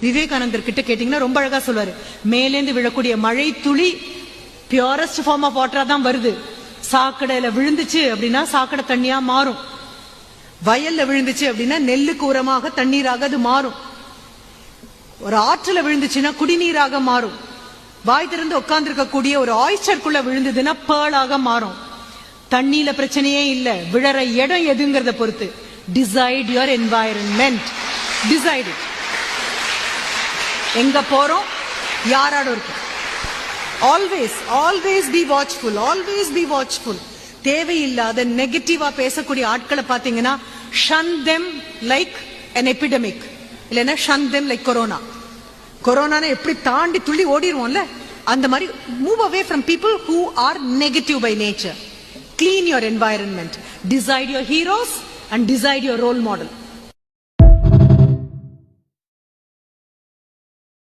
விவேகானந்தர் கிட்ட கேட்டீங்கன்னா ரொம்ப அழகா சொல்லுவாரு மேலேந்து விழக்கூடிய மழை துளி பியூரஸ்ட் ஃபார்ம் ஆஃப் வாட்டரா தான் வருது. சாக்கடையில விழுந்துச்சு அப்படின்னா சாக்கடை தண்ணியா மாறும். வயல்ல விழுந்துச்சு அப்படின்னா நெல்லுக்கு உரமாக தண்ணீராக அது மாறும். ஒரு ஆற்றுல விழுந்துச்சுன்னா குடிநீராக மாறும். வாய் திறந்து உட்கார்ந்து இருக்கக்கூடிய ஒரு ஆய்ச்சருக்குள்ள விழுந்ததுன்னா பேளாக மாறும். தண்ணியில பிரச்சனையே இல்ல. விழற இடம் எதுங்கிறத பொறுத்து. டிசைட் யுவர் என்வாயரன்மெண்ட் டிசைட் எங்க போறோம்? யாரோட இருக்கும்? Always always be watchful always be watchful தேவையில்லாத நெகட்டிவா பேசக்கூடிய ஆட்களை பாத்தீங்கன்னா ஷன் தெம் லைக் அன் எபிடமிக் இல்லைன்னா ஷன் தெம் லைக் கொரோனா கொரோனான எப்படி தாண்டி துள்ளி ஓடிடுவோம்ல அந்த மாதிரி move away from people who are negative by nature clean your environment decide your heroes and decide your role model